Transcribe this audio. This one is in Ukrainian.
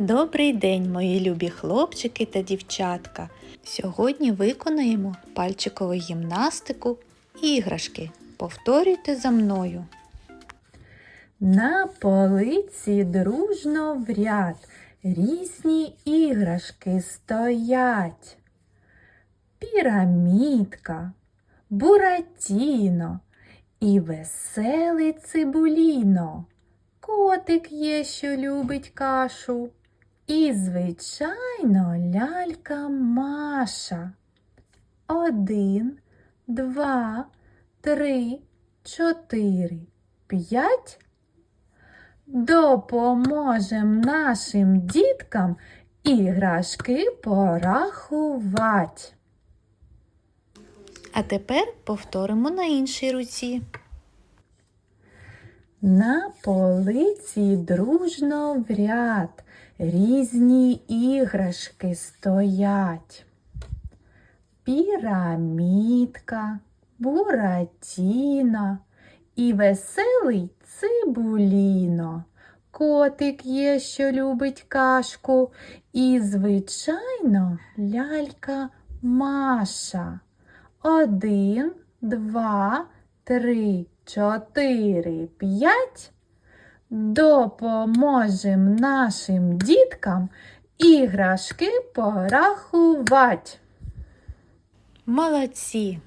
Добрий день, мої любі хлопчики та дівчатка. Сьогодні виконаємо пальчикову гімнастику іграшки. Повторюйте за мною. На полиці дружно в ряд різні іграшки стоять. Пірамідка, буратіно і веселий цибуліно. Котик є, що любить кашу. І, звичайно, лялька Маша. Один, два, три, чотири, п'ять. Допоможем нашим діткам іграшки порахувати. А тепер повторимо на іншій руці. На полиці дружно в ряд різні іграшки стоять. Пірамідка, буратіно і веселий цибуліно. Котик є, що любить кашку, і, звичайно, лялька Маша. Один, два, три, чотири, п'ять. Допоможем нашим діткам іграшки порахувати. Молодці!